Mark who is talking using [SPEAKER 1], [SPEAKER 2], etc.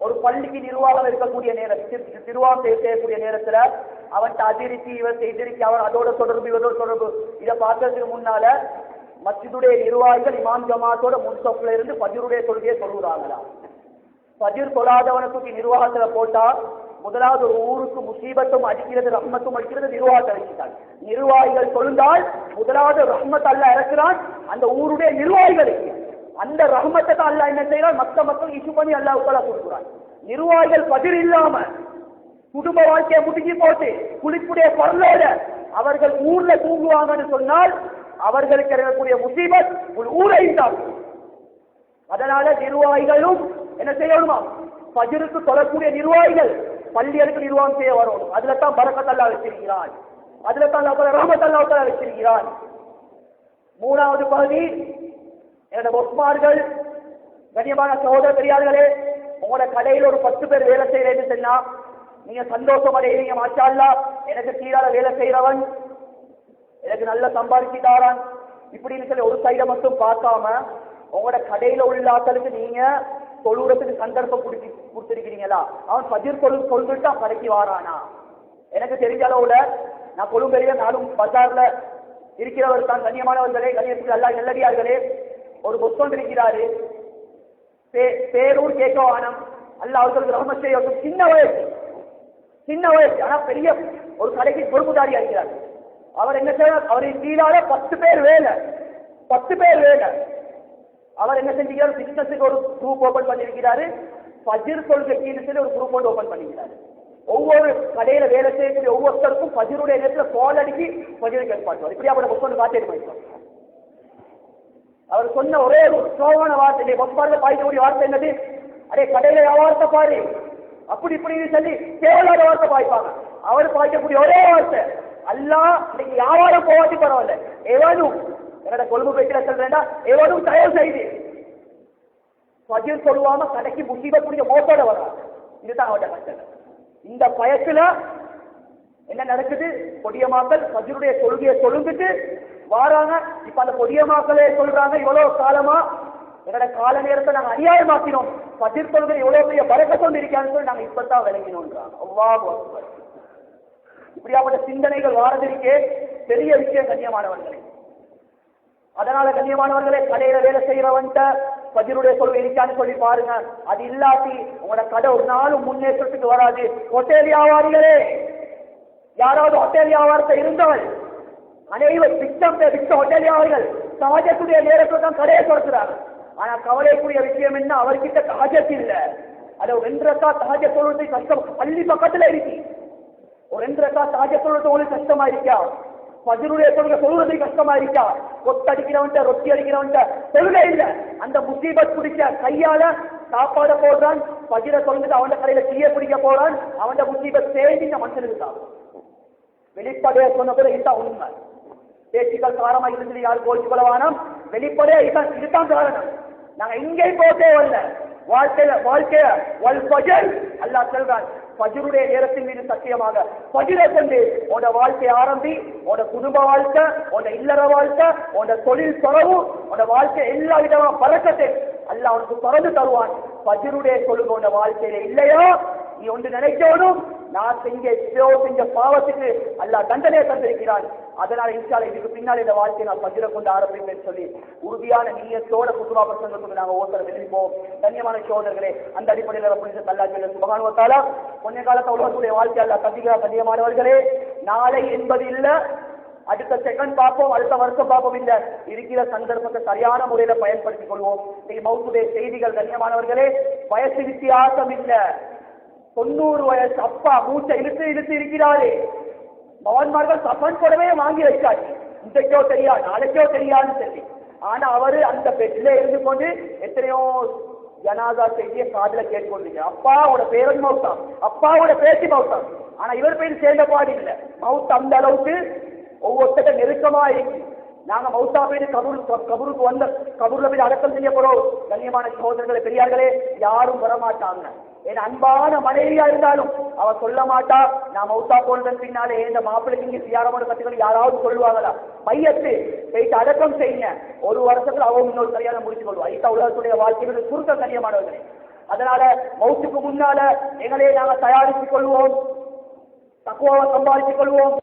[SPEAKER 1] ஒரு பள்ளிக்கு நிர்வாகம் இருக்கக்கூடிய நேரம் நிர்வாகம் செய்யக்கூடிய நேரத்துல அவன் அதிருச்சி இவன் எதிர்ச்சி அவன் அதோட தொடர்பு இவரோட தொடர்பு. இதை பார்க்கறதுக்கு முன்னால மஸ்ஜிதுடைய நிர்வாகிகள் இமாம் ஜமாத்தோட முன்சொப்புல இருந்து பதிருடைய தொழுகையை சொல்லுறாங்களா? பதிர் தொழாதவனை தூக்கி நிர்வாகத்துல போட்டா முதலாவது ஒரு ஊருக்கு முசீபத்தும் அடிக்கிறது ரஹ்மத்தும் அடிக்கிறது நிர்வாகத்தை அடிக்கிறான் நிர்வாகிகள் சொல்லுந்தால் முதலாவது ரஹ்மத் அல்ல இறக்குறான் அந்த ஊருடைய நிர்வாகிகளுக்கு அந்த ரஹ்மத்தை தான் அல்லாஹ் என்ன செய்யறான் மத்த மக்கள் இஷ்யூ பண்ணி அல்லாஹ் உட்கார கொடுக்குறான். நிர்வாகிகள் பதில் இல்லாம குடும்ப வாழ்க்கையை முடுங்கி போட்டு குளிப்புடைய பரலோட அவர்கள் ஊர்ல தூங்குவாங்கன்னு சொன்னால் அவர்களுக்கு இருக்கக்கூடிய முசீபத் ஒரு ஊரை தாக்கும் அதனால நிர்வாகிகளும் என்ன செய்யணுமா? பஜருக்கு தொடரக்கூடிய நிர்வாகிகள் பள்ளிகளுக்கு நிர்வாகம் செய்ய வரணும். அதுல தான் பரக்கத்தல்லா வச்சிருக்கிறான். அதுல தான் அல்லாஹ் ரஹமத்தல்லா வச்சிருக்கிறான். மூணாவது பகுதி என்னோட பொஸ்மார்கள் கண்ணியமான சகோதர பெரியார்களே உங்களோட கடையில் ஒரு பத்து பேர் வேலை செய்யறேன்னு சொன்னா நீங்க சந்தோஷம் அடையிறீங்க மாஷா எனக்கு கீழால வேலை செய்யறவன் எனக்கு நல்ல சம்பாதிச்சுட்டாரான் இப்படின்னு சொல்லி ஒரு சைடை மட்டும் பார்க்காம உங்களோட கடையில உள்ள ஆட்களுக்கு நீங்க தொழுறதுக்கு சந்தர்ப்பம் கொடுத்து கொடுத்துருக்கிறீங்களா? அவன் பதிர் தொழு சொல்லிட்டு கடைக்கு வாரானா? எனக்கு தெரிஞ்ச அளவுல நான் கொழும்பெரிய நானும் பஜார்ல இருக்கிறவர் தான் கண்ணியமானவர்களே கண்ணியத்துக்கு எல்லா நல்லடியார்களே. ஒரு புத்தம் இருக்கிறாரு பே- பேரூர் கேட்கவானம் அல்ல அவர்களுக்கு ரஹமத் செய்யும் சின்ன வயசு. சின்ன வயசு. ஆனா பெரிய ஒரு கடைக்கு பொறுப்புதாரி இருக்கிறார் அவர் என்ன செய்யறார்? அவரின் கீழால பத்து பேர் வேலை. பத்து பேர் வேலை. அவர் என்ன செஞ்சுக்கிறார்? பிசினஸுக்கு ஒரு குரூப் ஓபன் பண்ணியிருக்கிறாரு. பஜிர் கொள்கை கீழ் சொல்லி ஒரு குரூப் ஒன்று ஓபன் பண்ணிருக்கிறாரு ஒவ்வொரு கடையில வேலை செய்யக்கூடிய ஒவ்வொருத்தருக்கும் பஜிருடைய நேரத்தில் கோல் அடிக்கி பஜிருக்கு ஏற்பாட்டுவார் இப்படி அப்படி புத்தகம் காத்திட்டு போயிருக்கோம் அவர் சொன்ன ஒரே சோகமான வார்த்தை பொப்பாரில் பாய்க்கக்கூடிய வார்த்தை என்னது? அடே கடையில வியாபாரத்தை பாரு. அப்படி இப்படின்னு சொல்லி தேவையான வார்த்தை பாய்ப்பாங்க. அவர் பாய்க்கக்கூடிய ஒரே வார்த்தை அல்லா இன்னைக்கு வியாபாரம் போவாட்டி பரவாயில்ல. எவனும் என்னோட கொழும்பு பேச்சில சொல்றேன்டா எவனும் தயவு செய்து. பதில் சொல்லுவாம கடைக்கு முடிவக்கூடிய மோசோட வர்றாங்க இதுதான் அவருடைய கஷ்டம். இந்த பயத்துல என்ன நடக்குது? கொடிய கொடியமாக்கள் பஜருடைய கொள்கையை சொல்லுங்கிட்டு வாராங்க. இப்ப அந்த கொடியமாக்களே சொல்றாங்க இவ்வளவு காலமா எங்களோட கால நேரத்தை நாங்க அநியாயமாக்கினோம். பஜிர் எவ்வளவு பெரிய பறக்க கொண்டு இருக்கான்னு சொல்லி நாங்க இப்பதான் விளங்கினோன்றாங்க அல்லாஹ் அக்பர். இப்படியாப்பட்ட சிந்தனைகள் வாரதிற்கே பெரிய விஷயம் கண்ணியமானவர்களே. அதனால கண்ணியமானவர்களே கடையில வேலை செய்யறவன்ட்ட பதிலுடைய சொல்வை இருக்கான்னு சொல்லி பாருங்க. அது இல்லாட்டி உங்களோட கடை ஒரு நாளும் முன்னேற்றத்துக்கு வராது. ஹோட்டேல் வியாபாரிகளே யாராவது ஹோட்டேல் வியாபாரத்தை இருந்தவள் அனைவர் திட்டம் விட்ட ஹோட்டல் அவர்கள் சமாஜத்துடைய நேரத்தில் தான் கடையை திறக்கிறாங்க. ஆனா கவலைக்குரிய விஷயம் என்ன? அவர்கிட்ட தாஜத் இல்ல. அது ஒரு ரெண்டு ரக்கா தாஜ சொல்றது கஷ்டம். பள்ளி பக்கத்துல இருக்கு. ஒரு ரெண்டு ரக்கா தாஜ சொல்றது உங்களுக்கு கஷ்டமா இருக்கா? பதிலுடைய தொழுகை சொல்றது கஷ்டமா இருக்கா? கொத்தடிக்கிறவன்ட்ட ரொட்டி அடிக்கிறவன்ட்ட தொழுகை இல்ல. அந்த முசீபத் குடிக்க கையால சாப்பாட போடுறான். பஜிர தொழுந்துட்டு அவன் கடையில டீய குடிக்க போறான். அவன் முசீபத் தேடி இந்த மனுஷனுக்கு தான் வெளிப்படையா சொன்னதுல இதுதான் உண்மை. பேச்சுக்கள் காரமா இருந்து யாரும் கோச்சு கொள்ளவானம் வெளிப்படையா இதுதான் இதுதான் காரணம். நாங்க இங்கே போட்டே வரல. வாழ்க்கையில வாழ்க்கைய வல் பஜர் அல்லாஹ் சொல்றான் பஜருடைய நேரத்தின் மீது சத்தியமாக பஜிரை கொண்டு உன்னோட வாழ்க்கையை ஆரம்பி உன்னோட குடும்ப வாழ்க்கை உன்னோட இல்லற வாழ்க்கை உன்னோட தொழில் தொடர்பு உன்னோட வாழ்க்கை எல்லா விதமான பழக்கத்தை அல்ல உனக்கு திறந்து தருவான். பஜருடைய சொல்லுங்க உன்னோட வாழ்க்கையில இல்லையா? நீ ஒன்று நினைக்கணும் நான் செஞ்ச எத்தனையோ செஞ்ச பாவத்துக்கு அல்லாஹ் தண்டனை தந்திருக்கிறான். அதனால இன்ஷால இதுக்கு பின்னால் இந்த வாழ்க்கையை நான் பகிர கொண்டு ஆரம்பிப்பேன் சொல்லி உறுதியான நீயத்தோட குதுரா பிரசங்கத்துக்கு நாங்கள் ஓசர வெளிப்போம் தன்யமான சோதர்களே அந்த அடிப்படையில் புனித தல்லா சொல்ல சுபகானுவத்தாலா கொஞ்ச காலத்தை உலகத்துடைய வாழ்க்கை அல்ல கண்டிக்கிற கண்ணியமானவர்களே. நாளை என்பது இல்லை அடுத்த செகண்ட் பார்ப்போம் அடுத்த வருஷம் பார்ப்போம் இல்ல. இருக்கிற சந்தர்ப்பத்தை சரியான முறையில பயன்படுத்திக் கொள்வோம். மௌத்துடைய செய்திகள் கண்ணியமானவர்களே வயசு வித்தியாசம் இல்லை. தொண்ணூறு வயசு அப்பா மூச்சை இழுத்து இழுத்து இருக்கிறாரே. மகன்மார்கள் சஃபன் கூடவே வாங்கி வைக்காது இன்றைக்கோ தெரியாது நாளைக்கோ தெரியாதுன்னு சொல்லி. ஆனா அவரு அந்த பெட்ல இருந்து கொண்டு எத்தனையோ ஜனாதா செய்தியை காதல கேட்டுக்கொண்டிருக்கிறார். அப்பாவோட பேரன் மௌத்தாம் அப்பாவோட பேச்சு மௌத்தாம். ஆனா இவர் பேர் சேர்ந்த பாடு இல்லை. மவுத் அந்த அளவுக்கு ஒவ்வொருத்தட்ட நெருக்கமா இருக்கு. நாங்க மௌத்தா போய் கபூர் கபூருக்கு வந்த கபூர்ல போய் அடக்கம் செய்யப்படும் கண்ணியமான சகோதரர்களை பெரியார்களே யாரும் வரமாட்டாங்க. என் அன்பான மனைவியா இருந்தாலும் அவ சொல்ல மாட்டா. நான் மௌத்தா போனதன் பின்னாலே இந்த மாப்பிள்ளைக்கு இங்க சியாரமான கத்துக்கள் யாராவது சொல்லுவாங்களா? மையத்து போயிட்டு அடக்கம் செய்யுங்க. ஒரு வருஷத்துல அவங்க இன்னொரு கல்யாணம் முடிச்சு கொள்வா. ஐட்டா உலகத்துடைய வாழ்க்கைகள் சுருக்க கண்ணியமானவர்களே. அதனால மௌத்துக்கு முன்னால எங்களை நாங்க தயாரித்துக் கொள்வோம். தக்குவாவை சம்பாதித்துக் கொள்வோம்.